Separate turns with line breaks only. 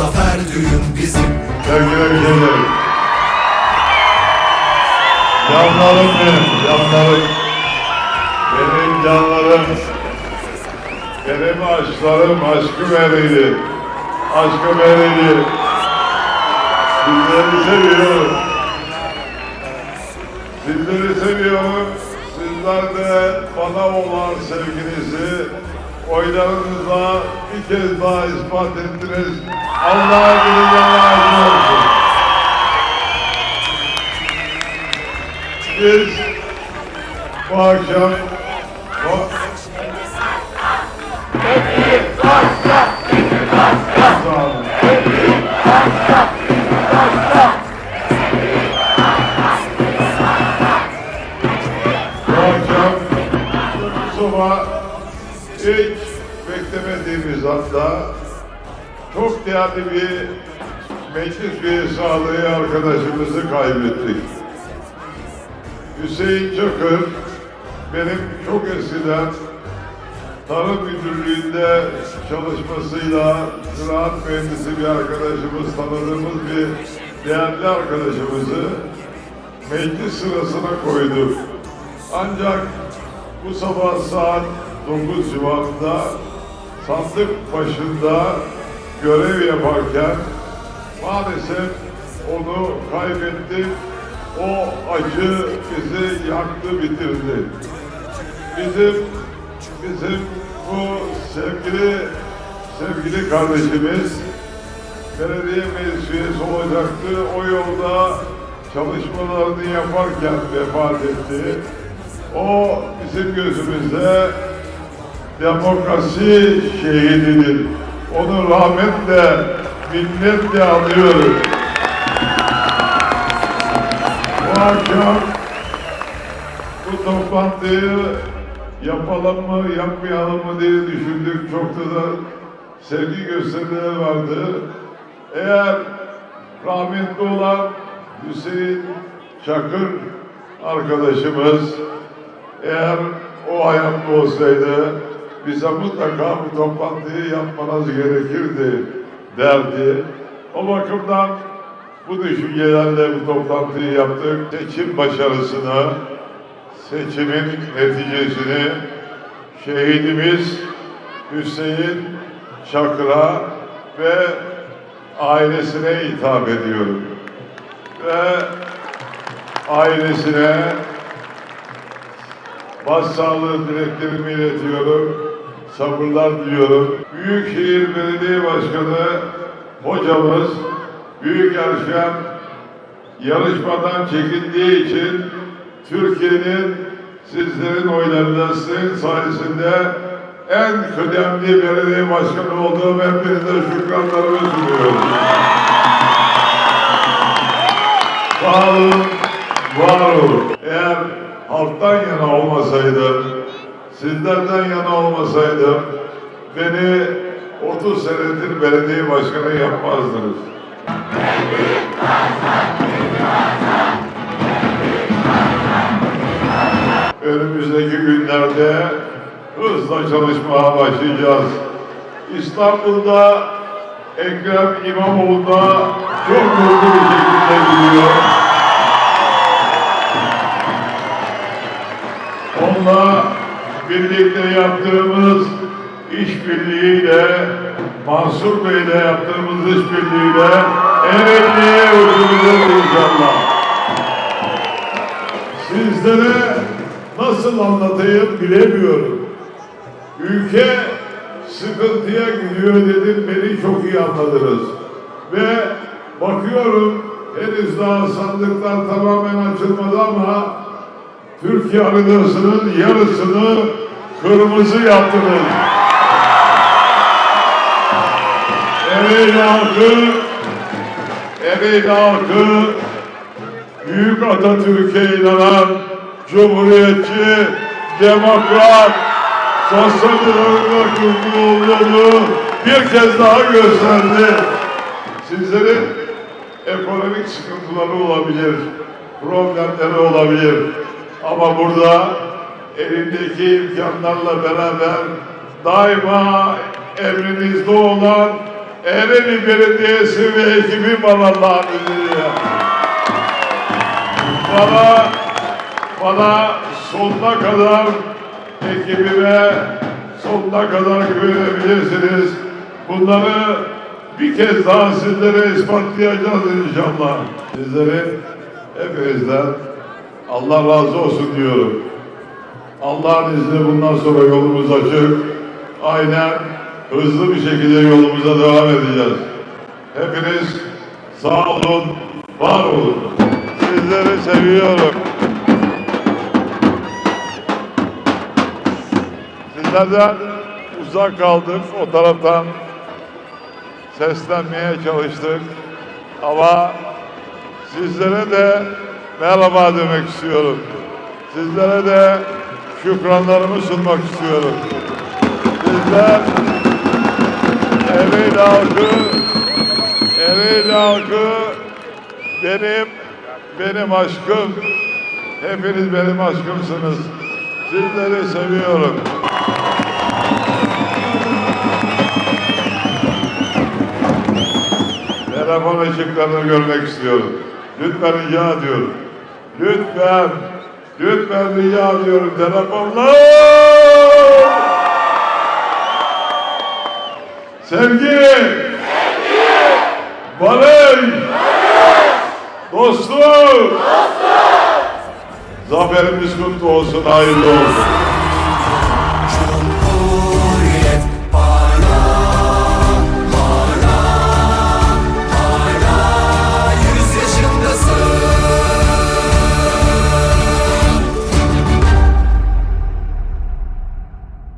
Zafer düğün bizim
Sevgili ülkelerim. Canlarım benim, canlarım. Benim canlarım. Benim aşklarım, aşkım eriydi. Aşkım eriydi. Sizleri seviyorum. Sizleri seviyorum. Sizler de bana olan sevginizi oylarınızla bir kez daha ispat ettiniz. Allah'a emanet razı olsun. Biz bu akşam bu, akşam sabah hiç beklemediğimiz anda çok değerli bir meclis üyesi adayı arkadaşımızı kaybettik. Hüseyin Çakır benim çok eskiden Tarım Müdürlüğü'nde çalışmasıyla ziraat mühendisi bir arkadaşımız, tanıdığımız bir değerli arkadaşımızı meclis sırasına koyduk. Ancak bu sabah saat 9 civarında sandık başında görev yaparken maalesef onu kaybettik. O acı bizi yaktı, bitirdi. Bizim bizim bu sevgili sevgili kardeşimiz belediye meclis üyesi olacaktı. O yolda çalışmalarını yaparken vefat etti. O bizim gözümüzde demokrasi şehididir. Onu rahmetle, minnetle anıyoruz. Bu akşam bu toplantıyı yapalım mı, yapmayalım mı diye düşündük. Çok da, da sevgi gösterileri vardı. Eğer rahmetli olan Hüseyin Çakır arkadaşımız eğer o hayatta olsaydı bize mutlaka bu toplantıyı yapmanız gerekirdi derdi. O bakımdan bu düşüncelerle bu toplantıyı yaptık. Seçim başarısını, seçimin neticesini şehidimiz Hüseyin Çakır'a ve ailesine hitap ediyorum. Ve ailesine başsağlığı dileklerimi iletiyorum. Sabırlar diliyorum. Büyükşehir Belediye Başkanı hocamız Büyük Erşen yarışmadan çekildiği için Türkiye'nin sizlerin oylarıyla sizin sayesinde en kıdemli belediye başkanı olduğum hepinize şükranlarımı sunuyorum. Sağ olun, var olun. Eğer halktan yana olmasaydım, sizlerden yana olmasaydım, beni 30 senedir belediye başkanı yapmazdınız. Önümüzdeki günlerde hızla çalışmaya başlayacağız. İstanbul'da Ekrem İmamoğlu'na çok mutlu bir şekilde gidiyor. Birlikte yaptığımız işbirliğiyle, Mansur Bey'le yaptığımız işbirliğiyle emekliye uçuracağız inşallah. Sizlere nasıl anlatayım bilemiyorum. Ülke sıkıntıya gidiyor dedim beni çok iyi anladınız. Ve bakıyorum henüz daha sandıklar tamamen açılmadı ama Türkiye haritasının yarısını kırmızı yaptınız. Ereğli halkı, Ereğli halkı büyük Atatürk'e inanan cumhuriyetçi, demokrat, sosyal demokrat bir kez daha gösterdi. Sizlerin ekonomik sıkıntıları olabilir, problemleri olabilir. Ama burada elindeki imkanlarla beraber daima emrinizde olan Ereğli Belediyesi ve ekibi var Allah'ın izniyle. Bana, bana sonuna kadar ekibime sonuna kadar güvenebilirsiniz. Bunları bir kez daha sizlere ispatlayacağız inşallah. Sizlerin hepinizden Allah razı olsun diyorum. Allah'ın izniyle bundan sonra yolumuz açık. Aynen hızlı bir şekilde yolumuza devam edeceğiz. Hepiniz sağ olun, var olun. Sizleri seviyorum. Sizlerden uzak kaldık. O taraftan seslenmeye çalıştık. Ama sizlere de merhaba demek istiyorum. Sizlere de şükranlarımı sunmak istiyorum. Sizler Ereğli halkı, Ereğli halkı benim, benim aşkım. Hepiniz benim aşkımsınız. Sizleri seviyorum. Telefon ışıklarını görmek istiyorum. Lütfen rica ediyorum. Lütfen, lütfen rica ediyorum telefonlar. Sevgi, Sevgi. barış, dostluk, zaferimiz kutlu olsun, hayırlı olsun.